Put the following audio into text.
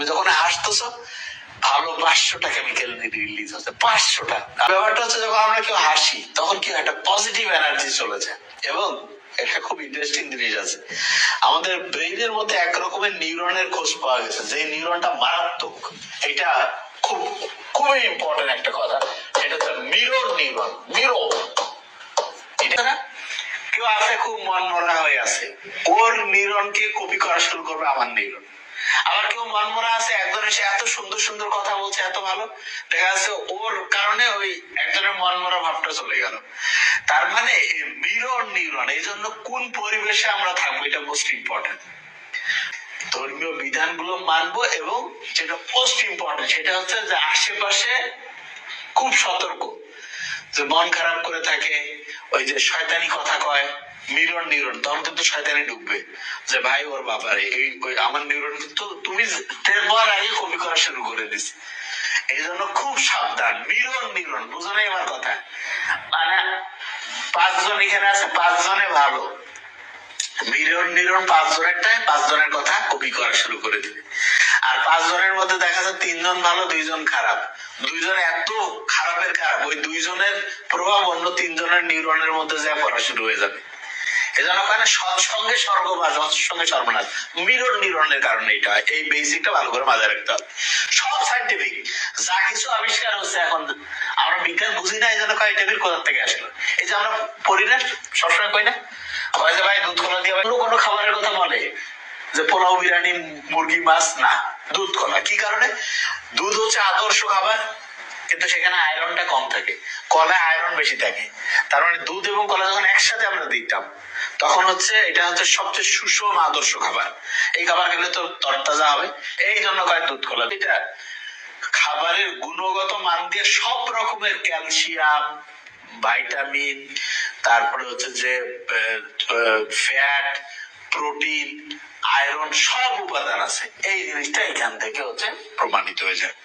তুমি যখন হাসতেছো, ভালো পাঁচশোটা কেমিক্যাল রিলিজ হচ্ছে পাঁচশোটা। ব্যাপারটা হচ্ছে যখন আমরা কেউ হাসি, তখন কি একটা পজিটিভ এনার্জি চলে যায়। এবং এটা খুব ইন্টারেস্টিং জিনিস আছে। আমাদের ব্রেইনের মধ্যে নিউরনের খোঁজ পাওয়া গেছে। যে নিউরনটা মারাত্মক, এটা খুব, খুবই ইম্পর্টেন্ট একটা কথা। এটা হচ্ছে মিরর নিউরন মিরর এটা কেউ আছে খুব মন মরা হয়ে আছে। ওর নিউরনকে কপি করা শুরু করবে আমার নিউরন আবার কেউ মন মরা আছে, একজন এসে এত সুন্দর সুন্দর কথা বলছে, এত ভালো। দেখা যাচ্ছে ওর কারণে ওই একজনের মন মরা ভাবটা চলে গেল। তার মানে মিরর নিউরন, এই জন্য কোন পরিবেশে আমরা থাকব এটা মোস্ট ইম্পর্টেন্ট ধর্মীয় বিধানগুলো মানবো এবং যেটা মোস্ট ইম্পর্টেন্ট সেটা হচ্ছে যে আশেপাশে খুব সতর্ক। যে মন খারাপ করে থাকে, ওই যে শয়তানি কথা কয় মিরন নিউরন, তখন কিন্তু শয়তানি ঢুকবে। যে ভাই, ওর বাবারে, এই ওই আমার নিউরন কিন্তু তুমি টের আগে কপি করা শুরু করে দিছে এই জন্য খুব সাবধান। মিরন নিউরন, বুঝো নাই আমার কথা। মানে পাঁচজন এখানে আছে, পাঁচজনে ভালো। মিরন নিরন পাঁচ জনেরটাই পাঁচ জনের কথা কপি করা শুরু করে দিবে। আর পাঁচ জনের মধ্যে দেখা যায় তিনজন ভালো, দুইজন খারাপ। দুইজন এত খারাপের খারাপ ওই দুইজনের প্রভাব অন্য তিনজনের নিউরনের মধ্যে যা পড়া শুরু হয়ে যাবে। এজন্য কেন সৎসঙ্গে সর্বনাশ। মিরর নিউরনের কারণে এটা হয়। এই বেসিকটা ভালো করে মাথায় রাখতে হবে। সব সাইন্টিফিক যা কিছু আবিষ্কার হচ্ছে এখন, আমরা বিজ্ঞান বুঝি না কয় টেবিল কোথা থেকে আসলো? এই যে আমরা পড়ি না, সবসময় কই না? কয় যে ভাই দুধ কলা দিয়ে কোনো খাবারের কথা বলে যে পোলাও, বিরিয়ানি, মুরগি, মাছ, না, দুধ কলা কি কারণে? দুধ হচ্ছে আদর্শ খাবার। কিন্তু সেখানে আয়রনটা কম থাকে। কলায় আয়রন বেশি থাকে। তার মানে দুধ এবং কলা যখন একসাথে আমরা দিতাম, তখন হচ্ছে এটা হচ্ছে সবচেয়ে সুষম আদর্শ খাবার। এই খাবার খেলে তো তরতাজা হবে। এই জন্য কয় দুধ, কলা। এটা খাবারের গুণগত মান দিয়ে সব রকমের ক্যালসিয়াম, ভাইটামিন, তারপরে হচ্ছে যে ফ্যাট, প্রোটিন, আয়রন সব উপাদান আছে। এই জিনিসটা এখান থেকে হচ্ছে প্রমাণিত হয়ে যায়।